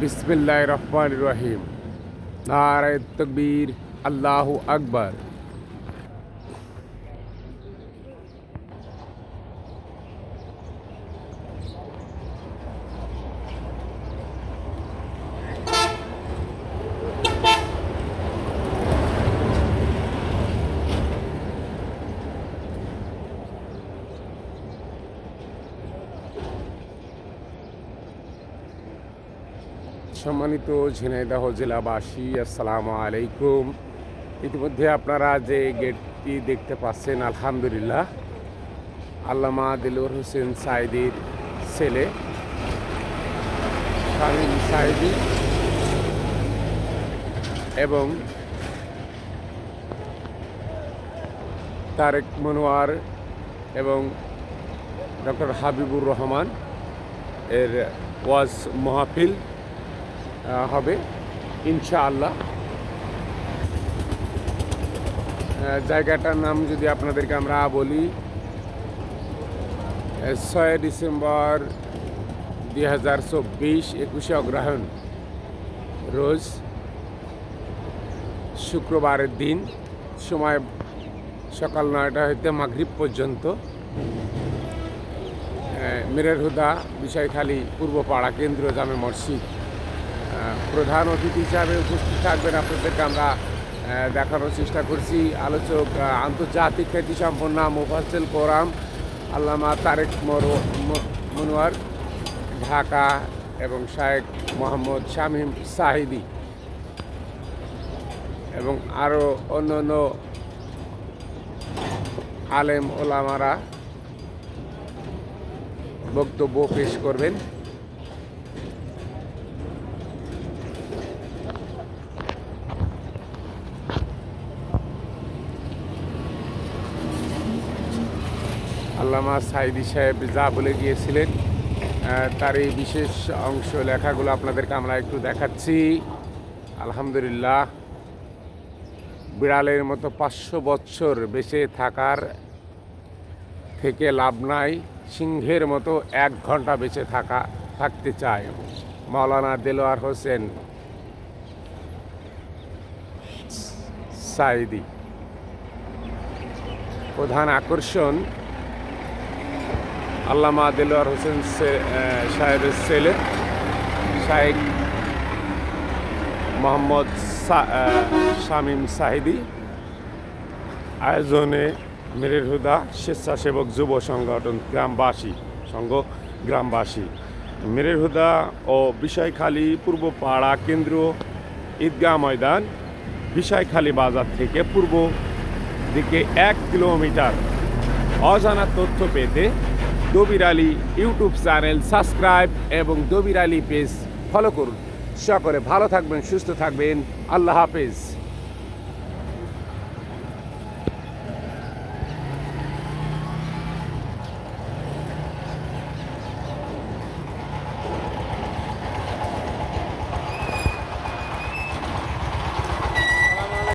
বিসমিল্লাহ রহমান রহিম। নারায় তকবীর আল্লাহ আকবর। সম্মানিত ঝিনাইদহ জেলাবাসী, আসসালামু আলাইকুম। ইতিমধ্যে আপনারা যে গেটটি দেখতে পাচ্ছেন, আলহামদুলিল্লাহ। আল্লামা দিলুর হোসেন সাইদির ছেলে, শামীম সাইদি এবং তারেক মনোয়ার এবং ডক্টর হাবিবুর রহমান এর ওয়াজ মাহফিল হবে, ইনশাআল্লাহ। জায়গাটার নাম যদি আপনাদেরকে আমরা বলি ছয় ডিসেম্বর দুই হাজার চব্বিশ, একুশে অগ্রহায়ণ, রোজ শুক্রবারের দিন, সময় সকাল নয়টা হইতে মাগরিব পর্যন্ত মিরের হুদা, বিষয়খালী, পূর্বপাড়া কেন্দ্র জামে মসজিদ। প্রধান অতিথি হিসাবে উপস্থিত থাকবেন। আপনাদেরকে আমরা দেখানোর চেষ্টা করছি। আলোচক আন্তর্জাতিক খ্যাতি সম্পন্ন মুফাসেল কোরআন, আল্লামা তারেক মরো- মনোয়ার ঢাকা এবং শায়েক মোহাম্মদ শামীম সাহিদি এবং আরও অন্য অন্য আলেম ওলামারা বক্তব্য পেশ করবেন। আল্লামা সাইদি সাহেব যা বলে গিয়েছিলেন তার এই বিশেষ অংশ লেখাগুলো আপনাদেরকে আমরা একটু দেখাচ্ছি। আলহামদুলিল্লাহ, বিড়ালের মতো পাঁচশো বছর বেঁচে থাকার থেকে লাভ নাই, সিংহের মতো এক ঘণ্টা বেঁচে থাকা, থাকতে চায় মাওলানা দেলোয়ার হোসেন সাইদি। প্রধান আকর্ষণ আল্লামা দেলোয়ার হোসেন সাহেবের ছেলে শাহেক মোহাম্মদ শামীম সাহিদি। আয়োজনে মেরের হুদা স্বেচ্ছাসেবক যুব সংগঠন গ্রামবাসী, সংঘ গ্রামবাসী। মেরের হুদা ও বিষয়খালী পূর্ব পাড়া কেন্দ্র ঈদগাহ ময়দান, বিষয়খালী বাজার থেকে পূর্ব দিকে এক কিলোমিটার। অজানা তথ্য পেতে Dabir Ali YouTube channel subscribe এবং দবির আলী পেজ ফলো করুন। সকলে ভালো থাকবেন, সুস্থ থাকবেন। আল্লাহ হাফেজ।